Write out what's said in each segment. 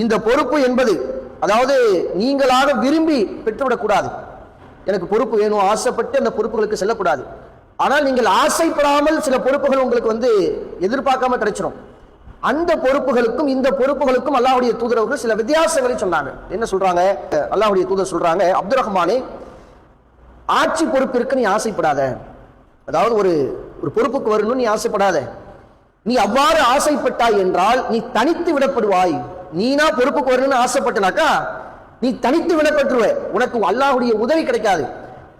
இந்த பொறுப்பு என்பது அதாவது நீங்களாக விரும்பி பெற்றுவிடக்கூடாது. எனக்கு பொறுப்பு வேணும் ஆசைப்பட்டு அந்த பொறுப்புகளுக்கு செல்லக்கூடாது. ஆனால் நீங்கள் ஆசைப்படாமல் சில பொறுப்புகள் உங்களுக்கு வந்து எதிர்பார்க்காம கிடைச்சிடும் அந்த பொறுப்புகளுக்கும் இந்த பொறுப்புகளுக்கும் அல்லாஹுடைய தூதரவர்கள் சில வித்தியாசங்களை சொன்னாங்க. என்ன சொல்றாங்க? அல்லாஹுடைய தூதர் சொல்றாங்க அப்துல் ரஹ்மானே ஆட்சி பொறுப்பிற்கு நீ ஆசைப்படாத. அதாவது ஒரு ஒரு பொறுப்புக்கு வரணும்னு நீ ஆசைப்படாத. நீ அவ்வாறு ஆசைப்பட்டாய் என்றால் நீ தனித்து விடப்படுவாய். நீனா பொறுப்புக்கு வரணும்னு ஆசைப்பட்டனாக்கா நீ தனித்து விடப்பட்டுருவ. உனக்கு அல்லாஹுடைய உதவி கிடைக்காது.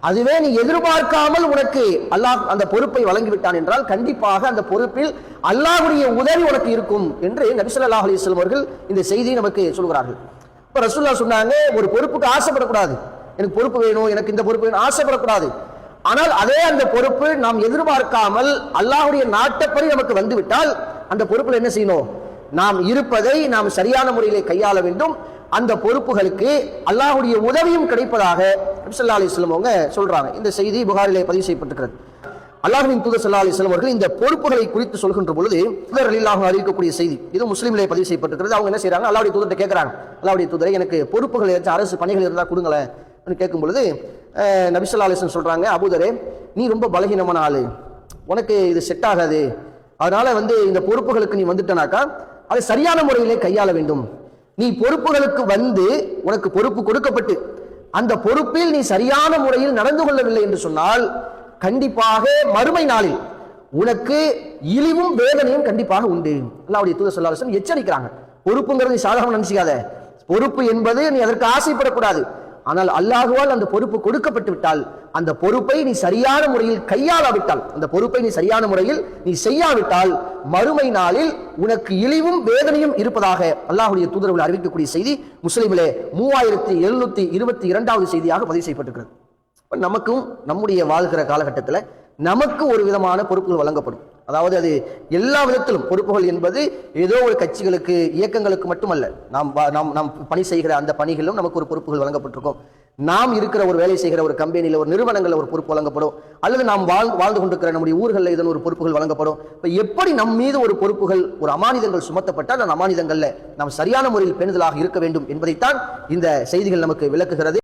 அதுவே நீ எதிர்பார்க்காமல் உனக்கு அல்லாஹ் அந்த பொறுப்பை வழங்கி விட்டான் என்றால் கண்டிப்பாக அந்த பொறுப்பில் அல்லாஹ்வுடைய உதவி உனக்கு இருக்கும் என்று நபிசல்லாஹ் அலிஸ்லம் அவர்கள் இந்த செய்தியை நமக்கு சொல்கிறார்கள். இப்போ ரசூல்லா சொன்னாங்க ஒரு பொறுப்புக்கு ஆசைப்படக்கூடாது. எனக்கு பொறுப்பு வேணும் எனக்கு இந்த பொறுப்பு வேணும் ஆசைப்படக்கூடாது. ஆனால் அதே அந்த பொறுப்பு நாம் எதிர்பார்க்காமல் அல்லாஹ்வுடைய நாட்டப்படி நமக்கு வந்துவிட்டால் அந்த பொறுப்பில் என்ன செய்யணும்? நாம் இருப்பதை நாம் சரியான முறையிலே கையாள வேண்டும். அந்த பொறுப்புகளுக்கு அல்லாஹுடைய உதவியும் கிடைப்பதாக சல்லா அலிஸ்லம் அவங்க சொல்றாங்க. இந்த செய்தி புகாரிலே பதிவு செய்யப்பட்டிருக்கிறது. அல்லாஹ்வின் தூதர் சல்லா அலிஸ்லம் அவர்கள் இந்த பொறுப்புகளை குறித்து சொல்கின்ற பொழுது தூதர் அல்லாஹ் அறிவிக்கக்கூடிய செய்தி இது முஸ்லீம்லே பதிவு செய்யப்பட்டிருக்கிறது. அவங்க என்ன செய்யறாங்க அல்லாவுடைய தூதர்கிட்ட கேட்கறாங்க அல்லாவுடைய தூதரை எனக்கு பொறுப்புகள் ஏதாச்சும் அரசு பணிகள் இருந்தால் கொடுங்களேன் அப்படின்னு கேட்கும் பொழுது நபிசல்லா அலிஸ்லம் சொல்றாங்க அபூதரே நீ ரொம்ப பலகீனமான ஆளு. உனக்கு இது செட் ஆகாது. அதனால வந்து இந்த பொறுப்புகளுக்கு நீ வந்துட்டனாக்கா அதை சரியான முறையிலே கையாள வேண்டும். நீ பொறுப்புகளுக்கு வந்து உனக்கு பொறுப்பு கொடுக்கப்பட்டு அந்த பொறுப்பில் நீ சரியான முறையில் நடந்து கொள்ளவில்லை என்று சொன்னால் கண்டிப்பாக மறுமை நாளில் உனக்கு இழிவும் வேதனையும் கண்டிப்பாக உண்டு. அல்லாவுடைய தூத ஸல்லல்லாஹு எச்சரிக்கிறாங்க. பொறுப்புங்கிறது நீ சாதகம் நினைச்சிக்காத. பொறுப்பு என்பது நீ அதற்கு ஆசைப்படக்கூடாது. ஆனால் அல்லாஹுவால் அந்த பொறுப்பு கொடுக்கப்பட்டு விட்டால் அந்த பொறுப்பை நீ சரியான முறையில் கையாளாவிட்டால் அந்த பொறுப்பை நீ சரியான முறையில் நீ செய்யாவிட்டால் மறுமை நாளில் உனக்கு இழிவும் வேதனையும் இருப்பதாக அல்லாஹுடைய தூதரவில் அறிவிக்கக்கூடிய செய்தி முஸ்லீமிலே மூவாயிரத்தி எழுநூத்தி இருபத்தி இரண்டாவது செய்தியாக பதிவு செய்யப்பட்டிருக்கிறது. நமக்கும் நம்முடைய வாழ்கிற காலகட்டத்தில் நமக்கு ஒரு விதமான பொறுப்புகள் வழங்கப்படும். அதாவது அது எல்லா விதத்திலும் பொறுப்புகள் என்பது ஏதோ ஒரு கட்சிகளுக்கு இயக்கங்களுக்கு மட்டுமல்ல. நாம் நாம் நாம் பணி செய்கிற அந்த பணிகளிலும் நமக்கு ஒரு பொறுப்புகள் வழங்கப்பட்டிருக்கும். நாம் இருக்கிற ஒரு வேலை செய்கிற ஒரு கம்பெனியில் ஒரு நிறுவனங்களில் ஒரு பொறுப்பு வழங்கப்படும். அல்லது நாம் வாழ் வாழ்ந்து கொண்டிருக்கிற நம்முடைய ஊர்களில் இதன் ஒரு பொறுப்புகள் வழங்கப்படும். இப்போ எப்படி நம் மீது ஒரு பொறுப்புகள் ஒரு அமானிதங்கள் சுமத்தப்பட்டால் அந்த அமானிதங்களில் நாம் சரியான முறையில் பேணுதலாக இருக்க வேண்டும் என்பதைத்தான் இந்த செய்திகள் நமக்கு விளக்குகிறது.